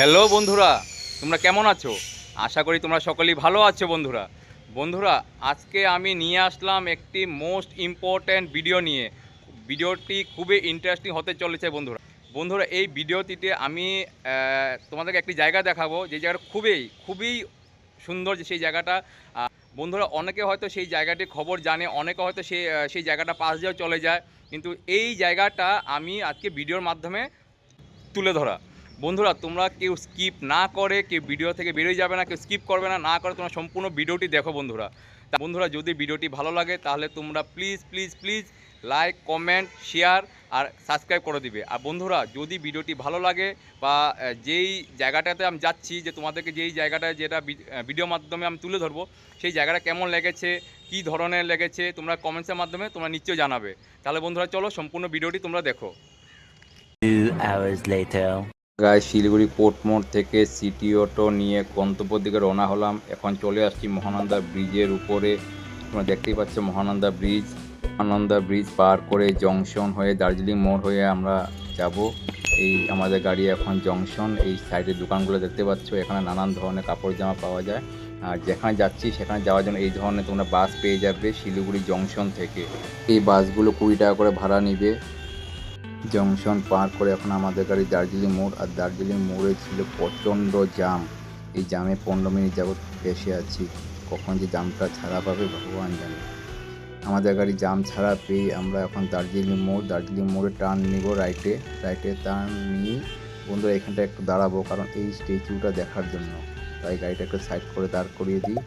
Hello বন্ধুরা, তোমরা কেমন আছো? আশা করি তোমরা সকলেই ভালো আছো বন্ধুরা। বন্ধুরা, আজকে আমি নিয়ে আসলাম একটি মোস্ট ইম্পর্ট্যান্ট ভিডিও নিয়ে। ভিডিওটি খুবই ইন্টারেস্টিং হতে চলেছে বন্ধুরা। বন্ধুরা, এই ভিডিওটিতে আমি তোমাদেরকে একটি জায়গা দেখাবো, যে জায়গাটা খুবই খুবই সুন্দর যে সেই জায়গাটা। বন্ধুরা, অনেকে হয়তো সেই জায়গাটির খবর জানে, অনেকে হয়তো সেই সেই জায়গাটা পাশ দিয়েও চলে যায়। কিন্তু এই জায়গাটা আমি আজকে ভিডিওর মাধ্যমে তুলে ধরা। বন্ধুরা, তোমরা কেউ স্কিপ না করে, কেউ ভিডিও থেকে বেরোয় যাবে না, কেউ স্কিপ করবে না না করে তোমরা সম্পূর্ণ ভিডিওটি দেখো বন্ধুরা। তা বন্ধুরা, যদি ভিডিওটি ভালো লাগে, তাহলে তোমরা please please please like comment share R subscribe করে দিবে। আর বন্ধুরা, যদি ভিডিওটি ভালো লাগে বা যেই জায়গাটাতে আমি যাচ্ছি, যে তোমাদেরকে যেই জায়গাটায় যেটা ভিডিও মাধ্যমে আমি তুলে ধরবো, সেই জায়গাটা কেমন লেগেছে, কী ধরনের লেগেছে, তোমরা কমেন্টসের মাধ্যমে তোমরা নিশ্চয়ই জানাবে। তাহলে বন্ধুরা, চলো সম্পূর্ণ ভিডিওটি তোমরা দেখো. গায়ে শিলিগুড়ি কোর্ট মোড় থেকে সিটি অটো নিয়ে গন্তব্যের দিকে রওনা হলাম। এখন চলে আসছি মহানন্দা ব্রিজের উপরে। তোমরা দেখতেই পাচ্ছ মহানন্দা ব্রিজ। মহানন্দা ব্রিজ পার করে জংশন হয়ে দার্জিলিং মোড় হয়ে আমরা যাব। এই আমাদের গাড়ি এখন জংশন। এই সাইডের দোকানগুলো দেখতে পাচ্ছ। এখানে নানান ধরনের কাপড় জামা পাওয়া যায়। আর যেখানে যাচ্ছি, সেখানে যাওয়ার জন্য এই ধরনের তোমরা বাস পেয়ে যাবে শিলিগুড়ি জংশন থেকে। এই বাসগুলো কুড়ি টাকা করে ভাড়া নিবে। জংশন পার করে এখন আমাদের গাড়ি দার্জিলিং মোড়, আর দার্জিলিং মোড়ে ছিল প্রচণ্ড জাম এই জামে পনেরো মিনিট যাবৎ ফেসে আছি। কখন যে জামটা ছাড়া পাবে ভগবান জানে। আমাদের গাড়ি জাম ছাড়া পেয়ে আমরা এখন দার্জিলিং মোড়, দার্জিলিং মোড়ে টার্ন নিব রাইটে। রাইটে টার্ন নিয়ে বন্ধুরা এখানটা একটু দাঁড়াবো, কারণ এই স্ট্যাচুটা দেখার জন্য। তাই গাড়িটা একটু সাইড করে দাঁড় করিয়ে দিই।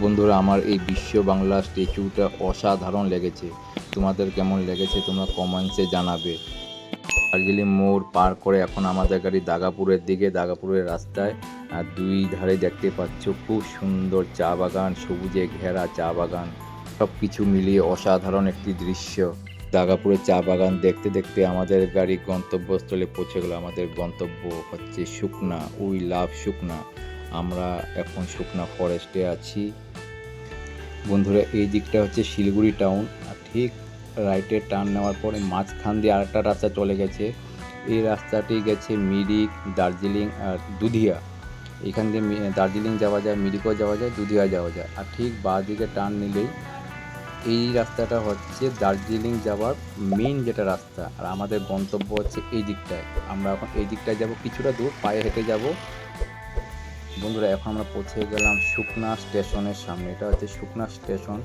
বন্ধুরা, আমার এই বিশ্ব বাংলা স্ট্যাচুটা অসাধারণ লেগেছে। তোমাদের কেমন লেগেছে তোমরা কমেন্টসে জানাবে। দার্জিলিং মোড় পার করে এখন আমাদের গাড়ি দাগাপুরের দিকে, দাগাপুরের রাস্তায়, আর দুই ধারে দেখতে পাচ্ছ খুব সুন্দর চা বাগান, সবুজে ঘেরা চা বাগান। সব কিছু মিলিয়ে অসাধারণ একটি দৃশ্য। দাগাপুরের চা বাগান দেখতে দেখতে আমাদের গাড়ি গন্তব্যস্থলে পৌঁছে গেল। আমাদের গন্তব্য হচ্ছে শুকনা। উই লাভ শুকনা। আমরা এখন শুকনা ফরেস্টে আছি। বন্ধুরা, এই দিকটা হচ্ছে শিলিগুড়ি টাউন। ঠিক রাইটে টার্ন নেওয়ার পরে মাঝখান দিয়ে আরেকটা রাস্তা চলে গেছে। এই রাস্তাটি গেছে মিরিক, দার্জিলিং আর দুধিয়া। এখান দিয়ে দার্জিলিং যাওয়া যায়, মিরিকও যাওয়া যায় দুধিয়া যাওয়া যায়। আর ঠিক বাঁ দিকে টার্ন নিলেই এই রাস্তাটা হচ্ছে দার্জিলিং যাওয়ার মেন যেটা রাস্তা। আর আমাদের গন্তব্য হচ্ছে এই দিকটায়। আমরা এখন এই দিকটায় যাব, কিছুটা দূর, পায়ে হেঁটে যাব। বন্ধুরা, এখন আমরা পৌঁছে গেলাম শুকনা স্টেশনের সামনে। এটা হচ্ছে শুকনা স্টেশন।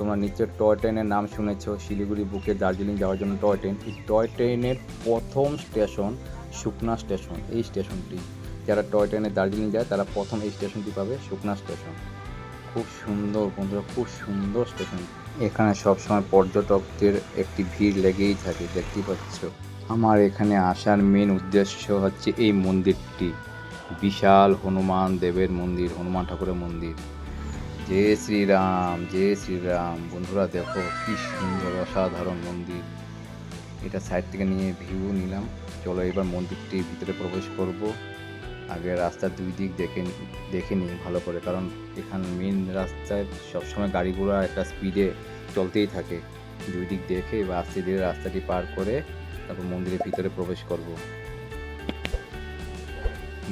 তোমরা নিচে টয় ট্রেনের নাম শুনেছ, শিলিগুড়ি, বুকে, দার্জিলিং যাওয়ার জন্য টয় ট্রেন এই টয় ট্রেনের প্রথম স্টেশন শুকনা স্টেশন এই স্টেশনটি যারা টয় ট্রেনে দার্জিলিং যায়, তারা প্রথম এই স্টেশনটি পাবে, শুকনা স্টেশন খুব সুন্দর বন্ধুরা, খুব সুন্দর স্টেশন এখানে সবসময় পর্যটকদের একটি ভিড় লেগেই থাকে, দেখতেই পাচ্ছ। আমার এখানে আসার মেন উদ্দেশ্য হচ্ছে এই মন্দিরটি। বিশাল হনুমান দেবের মন্দির, হনুমান ঠাকুরের মন্দির। জয় শ্রীরাম জয় শ্রীরাম। বন্ধুরা, দেখো কি সুন্দর অসাধারণ মন্দির। এটা সাইড থেকে নিয়ে ভিউ নিলাম। চলো এবার মন্দিরটির ভিতরে প্রবেশ করব। আগে রাস্তার দুই দিক দেখে দেখে নিই ভালো করে, কারণ এখান মেন রাস্তায় সবসময় গাড়িগুলো একটা স্পিডে চলতেই থাকে। দুই দিক দেখে বা আস্তে ধীরে রাস্তাটি পার করে তারপর মন্দিরের ভিতরে প্রবেশ করব।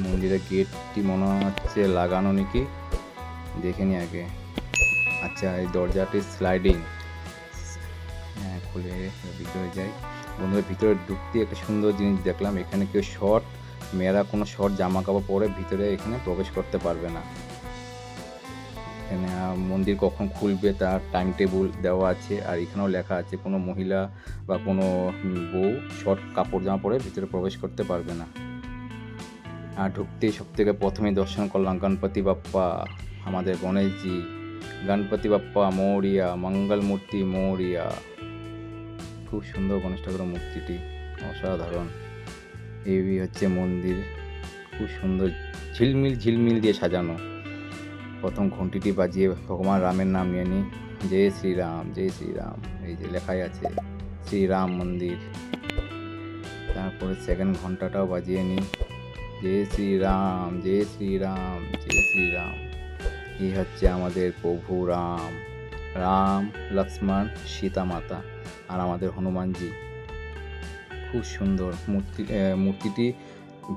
মন্দিরের গেটটি মনে হচ্ছে লাগানো নাকি? দেখে নি আগে। আচ্ছা এই দরজাটি স্লাইডিং হ্যাঁ খুলে ভিতরে যাই। বন্ধুদের ভিতরে ঢুকতে একটা সুন্দর জিনিস দেখলাম। এখানে কেউ শর্ট মেয়েরা কোনো শর্ট জামা কাপড় পরে ভিতরে এখানে প্রবেশ করতে পারবে না। এখানে মন্দির কখন খুলবে তার টাইম টেবিল দেওয়া আছে। আর এখানেও লেখা আছে, কোনো মহিলা বা কোনো বউ শর্ট কাপড় জামা পরে ভিতরে প্রবেশ করতে পারবে না। আর ঢুকতেই সব থেকে প্রথমে দর্শন করলাম গণপতি বাপ্পা। আমাদের গণেশজি, গণপতি বাপ্পা, মৌরিয়া, মঙ্গলমূর্তি মৌরিয়া। খুব সুন্দর গণেশ ঠাকুরের মূর্তিটি, অসাধারণ। এই হচ্ছে মন্দির, খুব সুন্দর, ঝিলমিল ঝিলমিল দিয়ে সাজানো। প্রথম ঘন্টিটি বাজিয়ে ভগবান রামের নাম নিয়ে নিই। জয় শ্রীরাম জয় শ্রীরাম, এই যে লেখাই আছে, শ্রীরাম মন্দির। তারপরে সেকেন্ড ঘন্টাটাও বাজিয়ে নিই। জয় শ্রীরাম জয় শ্রীরাম জয় শ্রীরাম। এই হচ্ছে আমাদের প্রভু রাম। রাম, লক্ষ্মণ, সীতা মাতা আর আমাদের হনুমানজি। খুব সুন্দর মূর্তি মূর্তিটি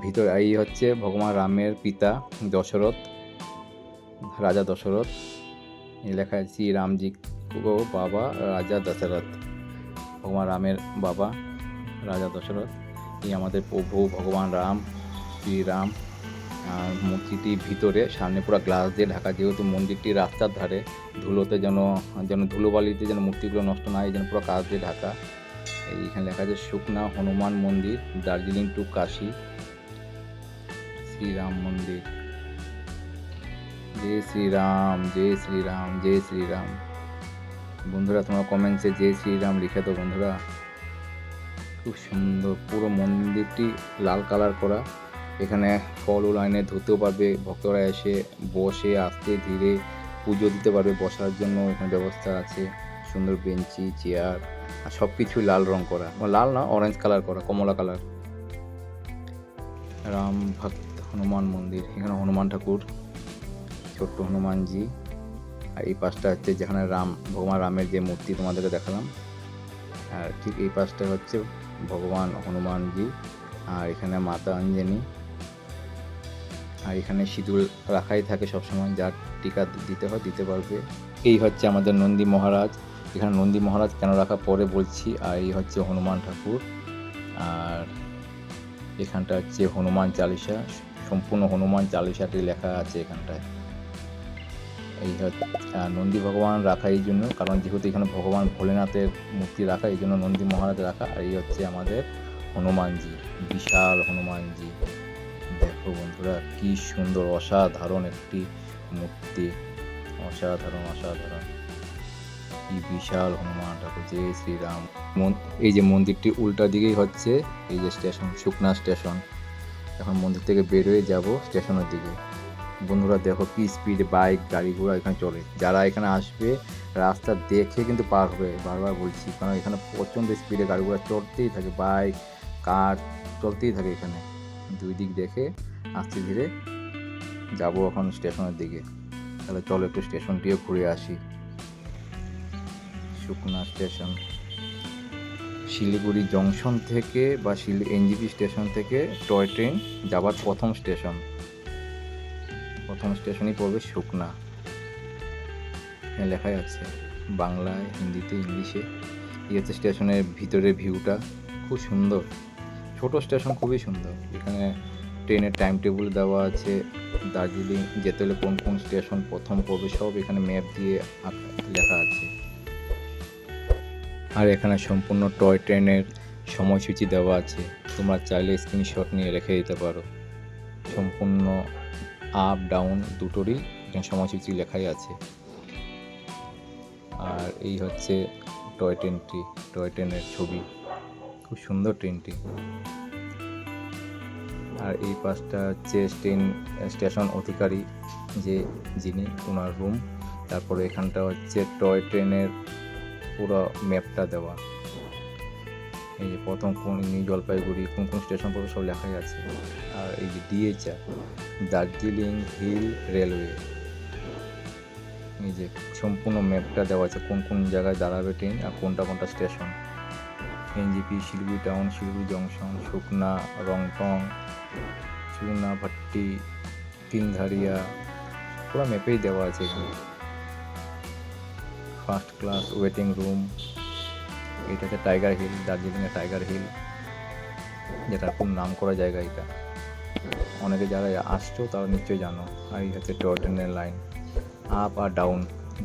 ভিতরে, এই হচ্ছে ভগবান রামের পিতা দশরথ, রাজা দশরথ। লেখা আছে, শ্রী রামজি বাবা, রাজা দশরথ। ভগবান রামের বাবা, রাজা দশরথ। এই আমাদের প্রভু ভগবান রাম শ্রীরাম মূর্তিটির ভিতরে, সামনে পুরো গ্লাস দিয়ে ঢাকা, যেহেতু মন্দিরটি রাস্তার ধারে, ধুলোতে যেন যেন ধুলোবালিতে যেন মূর্তিগুলো নষ্ট না হয় যেন পুরো কাজ দিয়ে ঢাকা। এইখানে লেখা আছে, শুকনা হনুমান মন্দির, দার্জিলিং টু কাশি, শ্রীরাম মন্দির। জয় শ্রীরাম জয় শ্রীরাম জয় শ্রীরাম। বন্ধুরা, তোমরা কমেন্টসে জয় শ্রীরাম লিখে তো বন্ধুরা। খুব সুন্দর, পুরো মন্দিরটি লাল কালার করা। এখানে ফল ও লাইনে ধুতেও পারবে, ভক্তরা এসে বসে আস্তে ধীরে পুজো দিতে পারবে, বসার জন্য এখানে ব্যবস্থা আছে, সুন্দর বেঞ্চি, চেয়ার আর সব কিছু লাল রং করা। লাল না অরেঞ্জ কালার করা, কমলা কালার রাম ভক্ত হনুমান মন্দির, এখানে হনুমান ঠাকুর, ছোট্ট হনুমানজি। আর এই পাশটা হচ্ছে যেখানে রাম, ভগবান রামের যে মূর্তি তোমাদেরকে দেখালাম। আর ঠিক এই পাশটা হচ্ছে ভগবান হনুমানজি আর এখানে মাতা অঞ্জনী। আর এখানে সিঁদুর রাখাই থাকে সবসময়, যার টিকা দিতে হয়, দিতে পারবে। এই হচ্ছে আমাদের নন্দী মহারাজ। এখানে নন্দী মহারাজ কেন রাখা পরে বলছি, আর এই হচ্ছে হনুমান ঠাকুর। আর এখানটা হচ্ছে হনুমান চালিসা সম্পূর্ণ হনুমান চালিসাটি লেখা আছে এখানটায়। এই নন্দী ভগবান রাখা এই জন্য, কারণ যেহেতু এখানে ভগবান ভোলেনাথের মূর্তি রাখা, এই জন্য নন্দী মহারাজ রাখা। আর এই হচ্ছে আমাদের হনুমানজি, বিশাল হনুমানজি। দেখো বন্ধুরা, কি সুন্দর, অসাধারণ একটি মূর্তি। অসাধারণ অসাধারণ। কি বিশাল হনুমান ঠাকুর, জয় শ্রীরাম। এই যে মন্দিরটি উল্টা দিকেই হচ্ছে, এই যে স্টেশন, শুকনা স্টেশন। এখন মন্দির থেকে বেরোয় যাব স্টেশনের দিকে। বন্ধুরা, দেখো কি স্পিডে বাইক গাড়ি ঘোড়া এখানে চলে। যারা এখানে আসবে, রাস্তা দেখে কিন্তু পার হবে, বারবার বলছি। কারণ এখানে প্রচণ্ড স্পিডে গাড়ি ঘোড়া চলতেই থাকে বাইক কার চলতেই থাকে এখানে। দুই দিক দেখে আস্তে ধীরে যাব এখন স্টেশনের দিকে। তাহলে চলো একটু স্টেশনটিও ঘুরে আসি। শুকনা স্টেশন। শিলিগুড়ি জংশন থেকে বা শিলি এনজিপি স্টেশন থেকে টয় ট্রেন যাবার প্রথম স্টেশন। প্রথম স্টেশনই পড়বে শুকনা। লেখাই আছে। বাংলায়, হিন্দিতে, ইংলিশে। এই হচ্ছে স্টেশনের ভিতরের ভিউটা। খুব সুন্দর। ছোট স্টেশন খুবই সুন্দর। এখানে ট্রেনের টাইম টেবিল দেওয়া আছে। দার্জিলিং যেতে হলে কোন কোন স্টেশন প্রথম পড়বে সব এখানে ম্যাপ দিয়ে লেখা আছে। আর এখানে সম্পূর্ণ টয় ট্রেনের সময়সূচি দেওয়া আছে। তোমরা চাইলে স্ক্রিনশট নিয়ে রেখে দিতে পারো। সম্পূর্ণ আপ ডাউন দুটোরই এখানে সময়সূচি লেখাই আছে। আর এই হচ্ছে টয় ট্রেনটি টয় ট্রেনের ছবি। খুব সুন্দর ট্রেনটি। আর এই পাশটা হচ্ছে ট্রেন স্টেশন অধিকারী যে যিনি ওনার রুম তারপরে এখানটা হচ্ছে টয় ট্রেনের পুরো ম্যাপটা দেওয়া। এই যে প্রথম কোন নিউ জলপাইগুড়ি, কোন কোন স্টেশন পড়বে সব লেখাই আছে। আর এই যে ডিএচআর দার্জিলিং হিল রেলওয়ে। এই যে সম্পূর্ণ ম্যাপটা দেওয়া আছে, কোন কোন জায়গায় দাঁড়াবে ট্রেন আর কোনটা কোনটা station. NJP, Siliguri town, Siliguri junction, Sukna, Rongtong Chunabhatti Tindharia, পুরো ম্যাপেই দেওয়া আছে এখানে। ফার্স্ট ক্লাস ওয়েটিং রুম এটা হচ্ছে টাইগার হিল দার্জিলিংয়ে টাইগার হিল যেটা খুব নাম করা জায়গা এটা। অনেকে যারা আসছো তারা নিশ্চয়ই জানো, আর এই হচ্ছে টয় ট্রেনের লাইন আপ আর ডাউন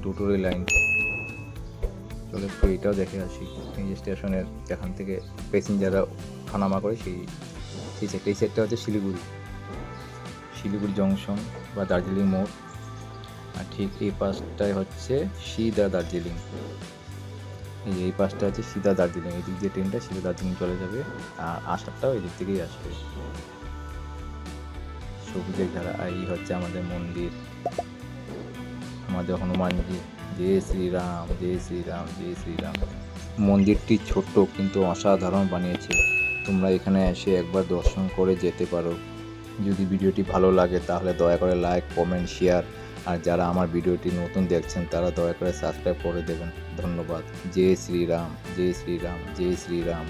দুটোরই লাইন একটু এটাও দেখে আসি, এই স্টেশনের যেখান থেকে প্যাসেঞ্জাররা খানামা করে সেই সেই সেট এই সেটটা হচ্ছে শিলিগুড়ি। শিলিগুড়ি জংশন বা দার্জিলিং মোড়। আর ঠিক এই পাশটায় হচ্ছে সিদা দার্জিলিং। এই যে এই পাশটা হচ্ছে সিধা দার্জিলিং। এই দিক দিয়ে ট্রেনটা সিধা দার্জিলিং চলে যাবে। আর আসারটাও এই দিক থেকেই আসবে। সবুজের ঘেরা এই হচ্ছে আমাদের মন্দির। আমাদের হনুমানজি জয় শ্রীরাম জয় শ্রীরাম জয় শ্রীরাম। মন্দিরটি ছোট্ট কিন্তু অসাধারণ বানিয়েছে তোমরা এখানে এসে একবার দর্শন করে যেতে পারো। যদি ভিডিওটি ভালো লাগে তাহলে দয়া করে লাইক কমেন্ট শেয়ার আর যারা আমার ভিডিওটি নতুন দেখছেন তারা দয়া করে সাবস্ক্রাইব করে দেবেন। ধন্যবাদ। জয় শ্রীরাম জয় শ্রীরাম জয় শ্রীরাম।